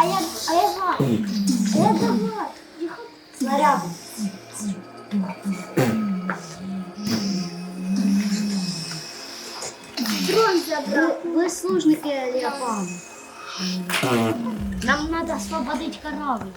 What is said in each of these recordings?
а я, а я знаю. А я давай. Снаряд. Дрон забрал. Вы служники Леопан. Нам надо освободить корабль.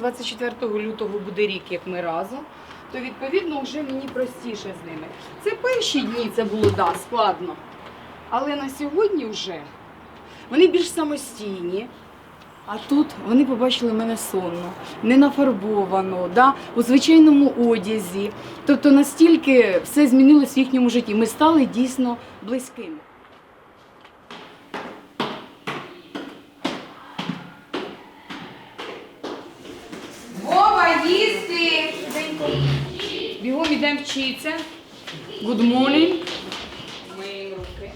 24 лютого буде рік, як ми разом, то відповідно вже мені простіше з ними. Це перші дні це було да, складно. Але на сьогодні вже вони більш самостійні. А тут вони побачили мене сонно, не нафарбовано, да, у звичайному одязі. Тобто настільки все змінилось в їхньому житті. Ми стали дійсно близькими. Ідемо вчитися. Good morning. Руки.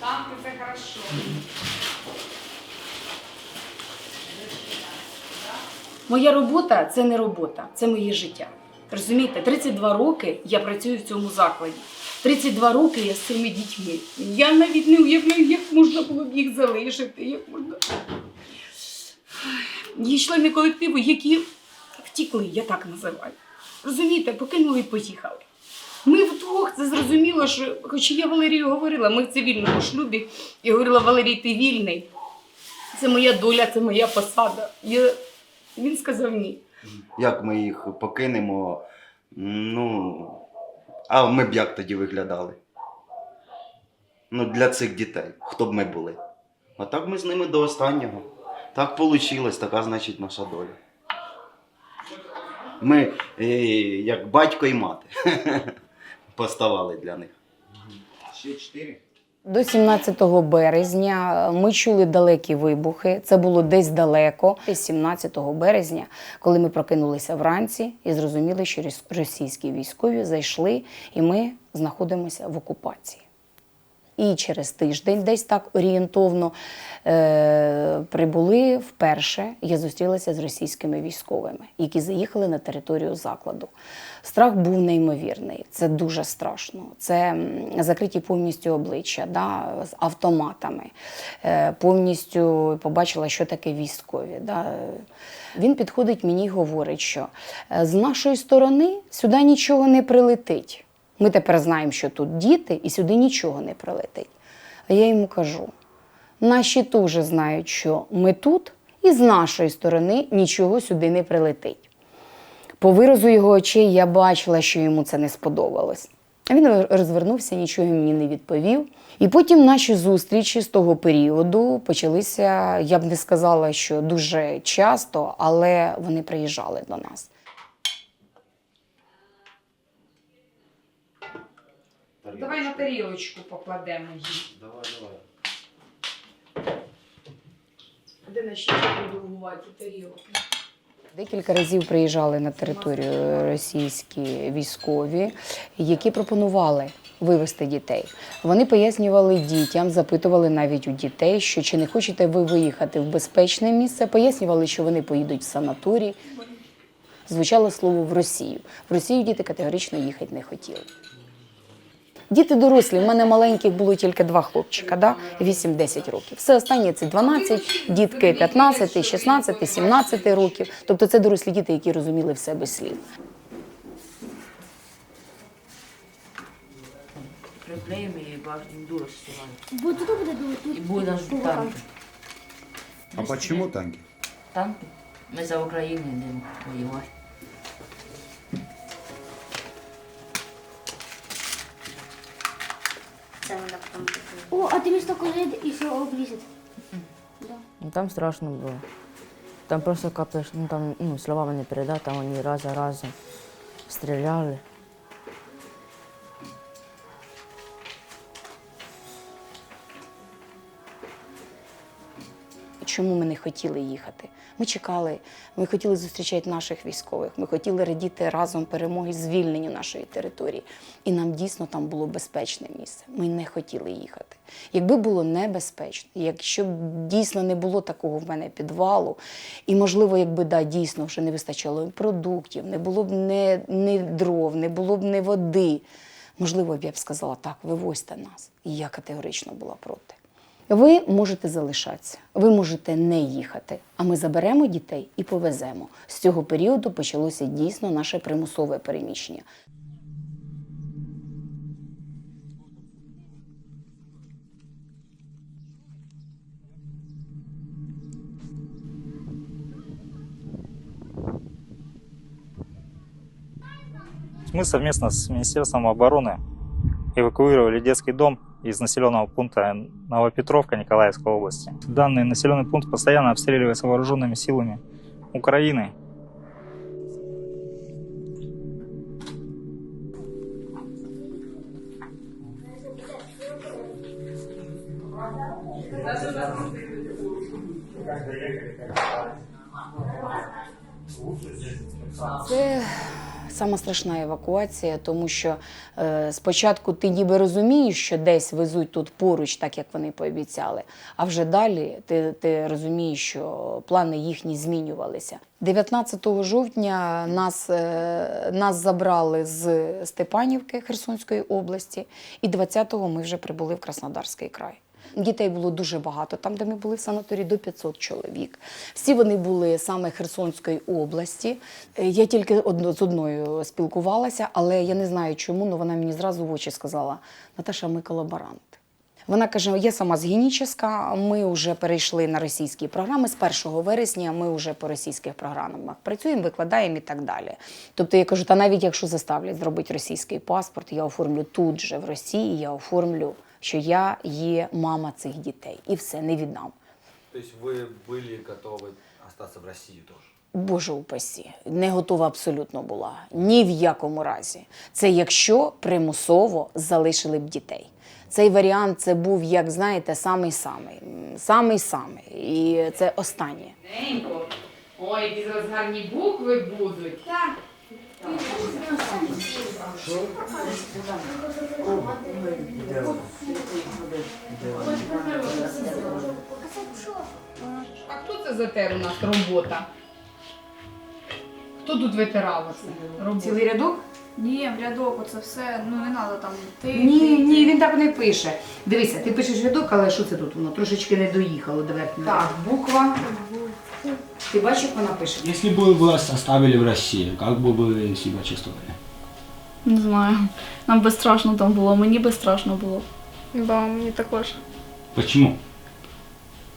Танки це хорошо. Моя робота це не робота, це моє життя. Розумієте, 32 роки я працюю в цьому закладі. 32 роки я з цими дітьми. Я навіть не уявляю, як можна було б їх залишити, як можна. Є члени колективу, які втікли, я так називаю. Розумієте, покинули і поїхали. Ми вдвох це зрозуміло, що, хоч я Валерію говорила, ми в цивільному шлюбі, і говорила, Валерій, ти вільний. Це моя доля, це моя посада. Я... Він сказав ні. Як ми їх покинемо? Ну. А ми б як тоді виглядали? Ну, для цих дітей, хто б ми були? А так ми з ними до останнього. Так вийшло, така значить наша доля. Ми, е, як батько і мати, поставали для них. Ще чотири. До 17 березня ми чули далекі вибухи. Це було десь далеко. І 17 березня, коли ми прокинулися вранці і зрозуміли, що російські військові зайшли, і ми знаходимося в окупації. І через тиждень, десь так орієнтовно, е- прибули вперше. Я зустрілася з російськими військовими, які заїхали на територію закладу. Страх був неймовірний. Це дуже страшно. Це закриті повністю обличчя да, з автоматами. Е, повністю побачила, що таке військові. Да. Він підходить мені і говорить, що е, з нашої сторони сюди нічого не прилетить. Ми тепер знаємо, що тут діти, і сюди нічого не прилетить. А я йому кажу: наші теж знають, що ми тут, і з нашої сторони нічого сюди не прилетить. По виразу його очей я бачила, що йому це не сподобалось. А Він розвернувся, нічого мені не відповів. І потім наші зустрічі з того періоду почалися, я б не сказала, що дуже часто, але вони приїжджали до нас. Давай на тарілочку покладемо її. Давай, давай. Де наші продовгувати тарілки? Декілька разів приїжджали на територію російські військові, які пропонували вивезти дітей. Вони пояснювали дітям, запитували навіть у дітей, що чи не хочете ви виїхати в безпечне місце. Пояснювали, що вони поїдуть в санаторій. Звучало слово в Росію. В Росію діти категорично їхати не хотіли. Діти дорослі, в мене маленьких було тільки два хлопчика, да? 8-10 років. Все останнє це 12, дітки 15, 16, 17 років. Тобто це дорослі діти, які розуміли все без слів. Приклеїмо. Тут буде І буде танки. А почему танки? Танки? Ми за Україну йдемо воювати. Це надо потім. О, а тобі столько лет і все облізет. Ну, там страшно было. Там просто капаешь, ну там ну, словами не передати, там они раз за разом стреляли. Чому ми не хотіли їхати. Ми чекали, ми хотіли зустрічати наших військових, ми хотіли радіти разом перемоги звільненню нашої території. І нам дійсно там було безпечне місце. Ми не хотіли їхати. Якби було небезпечно, якщо б дійсно не було такого в мене підвалу, і можливо, якби да, дійсно вже не вистачало продуктів, не було б не, не дров, не було б не води. Можливо, я б сказала так, вивозьте нас. І я категорично була проти. Ви можете залишатися, ви можете не їхати, а ми заберемо дітей і повеземо. З цього періоду почалося дійсно наше примусове переміщення. Мы совместно с Министерством обороны эвакуировали детский дом из населенного пункта Новопетровка Николаевской области. Данный населенный пункт постоянно обстреливается вооруженными силами Украины. Це сама страшна евакуація, тому що е, спочатку ти ніби розумієш, що десь везуть тут поруч, так як вони пообіцяли. А вже далі ти, ти розумієш, що плани їхні змінювалися. 19 жовтня нас, е, нас забрали з Степанівки Херсонської області, і 20-го ми вже прибули в Краснодарський край. Дітей було дуже багато. Там, де ми були в санаторії, до 500 чоловік. Всі вони були саме Херсонської області. Е, Я тільки з одною спілкувалася, але я не знаю чому, але вона мені зразу в очі сказала: Наташа, ми колаборанти. Вона каже: я сама з Геніческа, ми вже перейшли на російські програми. З 1 вересня ми вже по російських програмах працюємо, викладаємо і так далі. Тобто я кажу, та навіть якщо заставлять зробити російський паспорт, я оформлю тут же в Росії, я оформлю, що я є мама цих дітей. І все, не віддам. То есть вы были готовы остаться в России тоже? Боже упасі, не готова абсолютно була. Ні в якому разі. Це якщо примусово залишили б дітей. Цей варіант це був, як знаєте, самий-самий. м, Самий-самий. І це останнє. Ненько. Ой, які зараз гарні букви будуть. Так. А хто це затер у нас робота? Хто тут витирав оце? Роботу? Цілий рядок? Ні, в рядок, оце все, ну не треба там ти. Ні, ти, ні, ти. він так не пише. Дивися, ти пишеш рядок, але що це тут? Воно трошечки не доїхало до верхнього. Так, буква. Ти бачиш, як вона пише? Если бы вас оставили в России, как бы вы себя чувствовали? Не знаю. Нам би страшно там було, мені би страшно було. Да, мені також. Почему?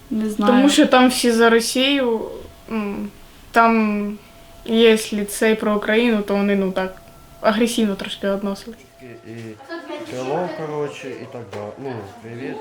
Не знаю. Тому що там всі за Росію, м, там є ліцей про Україну, то вони ну так агресивно трошки відносились. И hello, короче, и так далее. Ну, привет.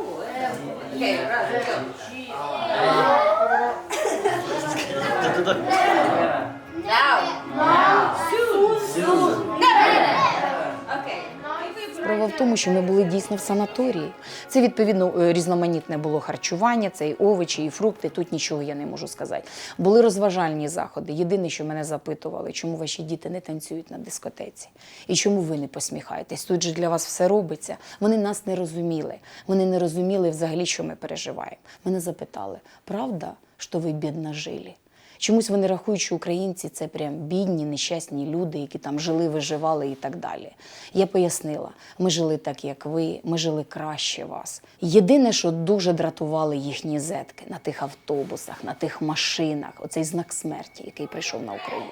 Справа в тому, що ми були дійсно в санаторії. Це відповідно е, різноманітне було харчування, це і овочі, і фрукти. Тут нічого я не можу сказати. Були розважальні заходи. Єдине, що мене запитували, чому ваші діти не танцюють на дискотеці, і чому ви не посміхаєтесь? Тут же для вас все робиться. Вони нас не розуміли. Вони не розуміли взагалі, що ми переживаємо. Мене запитали: правда, що ви бідно жили? Чомусь вони рахують, що українці це прям бідні, нещасні люди, які там жили, виживали і так далі. Я пояснила, ми жили так, як ви, ми жили краще вас. Єдине, що дуже дратували їхні зетки на тих автобусах, на тих машинах, оцей знак смерті, який прийшов на Україну.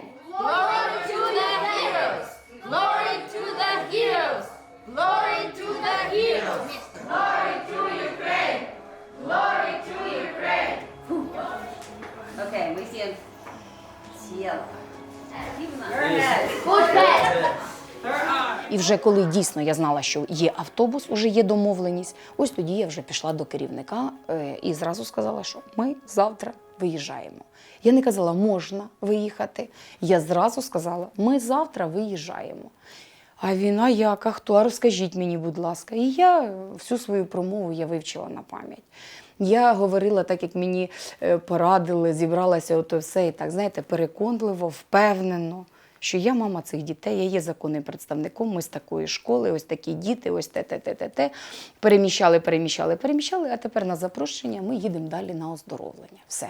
Окей, І вже коли дійсно я знала, що є автобус, уже є домовленість, ось тоді я вже пішла до керівника е, і зразу сказала, що ми завтра виїжджаємо. Я не казала, можна виїхати. Я зразу сказала, ми завтра виїжджаємо. А він, а як, а хто? А розкажіть мені, будь ласка. І я всю свою промову я вивчила на пам'ять. Я говорила так, як мені е, порадили, зібралася ото все і так, знаєте, переконливо, впевнено, що я мама цих дітей, я є законним представником, ми з такої школи, ось такі діти, ось те, те, те, те, те. Переміщали, переміщали, переміщали, а тепер на запрошення ми їдемо далі на оздоровлення. Все.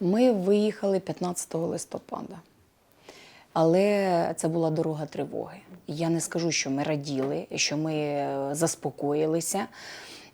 Ми виїхали 15 листопада. Але це була дорога тривоги. Я не скажу, що ми раділи, що ми е, заспокоїлися.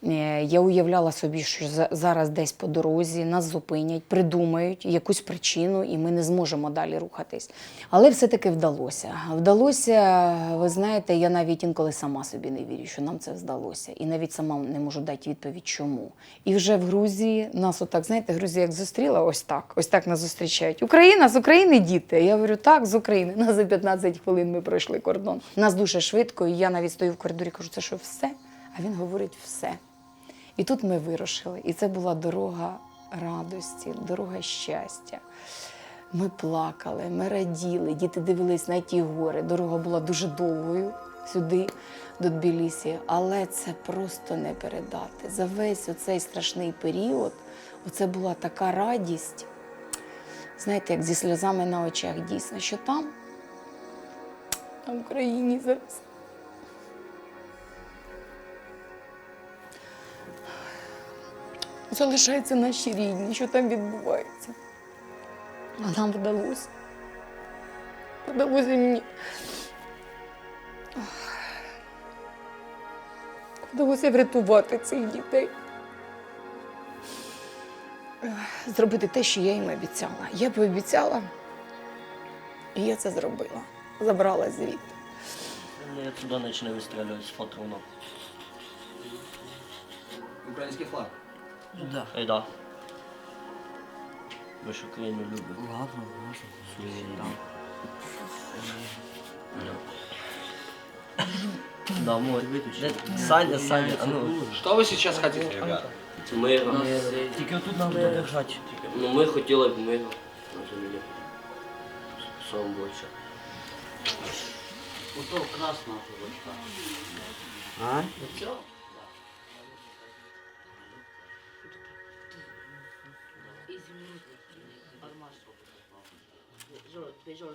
Е, Я уявляла собі, що за- зараз десь по дорозі нас зупинять, придумають якусь причину, і ми не зможемо далі рухатись. Але все-таки вдалося. Вдалося, ви знаєте, я навіть інколи сама собі не вірю, що нам це вдалося. І навіть сама не можу дати відповідь, чому. І вже в Грузії нас отак, знаєте, Грузія як зустріла, ось так, ось так нас зустрічають. Україна з України діти. Я говорю, так, з України. Нас за 15 хвилин ми пройшли кордон. Нас дуже швидко, і я навіть стою в коридорі, кажу, це що все? А він говорить все. І тут ми вирушили. І це була дорога радості, дорога щастя. Ми плакали, ми раділи, діти дивились на ті гори. Дорога була дуже довгою сюди, до Тбілісі, але це просто не передати. За весь оцей страшний період оце була така радість, знаєте, як зі сльозами на очах, дійсно, що там, там в країні зараз. Залишаються наші рідні, що там відбувається. А нам вдалося. Вдалося мені. Вдалося врятувати цих дітей. Зробити те, що я їм обіцяла. Я пообіцяла, і я це зробила. Забрала звідти. Я отсюда начну выстрелять с патронов. Украинский флаг. Да. Эй, да. Мы ж Украину любим. Ладно, можно. Да. Да, мой. Да, Саня, Саня, а ну. Что вы сейчас хотите, ребята? Мира. Тільки тут нам буде держати. Ну ми хотіли б миру. Розумієте. Сам більше. Ото красна флажка. А? 就是对，就是